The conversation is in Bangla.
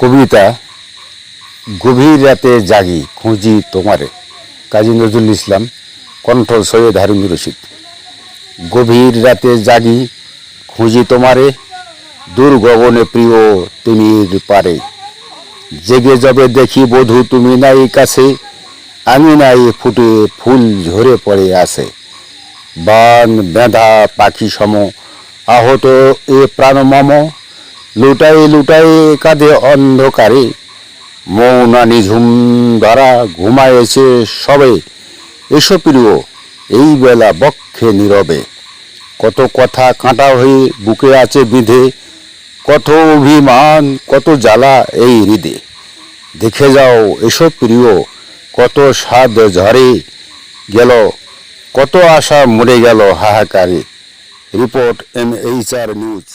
কবিতা গভীর রাতে জাগি খুঁজি তোমারে। কাজী নজরুল ইসলাম কণ্ঠ সৈয়দ হারুন রশিদ। গভীর রাতে জাগি খুঁজি তোমারে দূর গগনে প্রিয় তিমির পারে। জেগে যাবে দেখি বধূ তুমি নাই কাছে, আমি নাই ফুটে ফুল ঝরে পড়ে আছে। বান, বেঁধা পাখি সম, আহত এ প্রাণমম লুটাই লুটাই কাঁধে অন্ধকারে। মৌনা নিঝুম দ্বারা ঘুমায়েছে সবে। এসো প্রিয়, এই বেলা বক্ষে নীরবে। কত কথা কাঁটা হয়ে বুকে আছে বিধে। কত অভিমান, কত জ্বালা এই হৃদে। দেখে যাও, এসো প্রিয়, কত স্বাদ ঝরে গেল। কত আশা মরে গেল হাহাকারে। Report M H R news.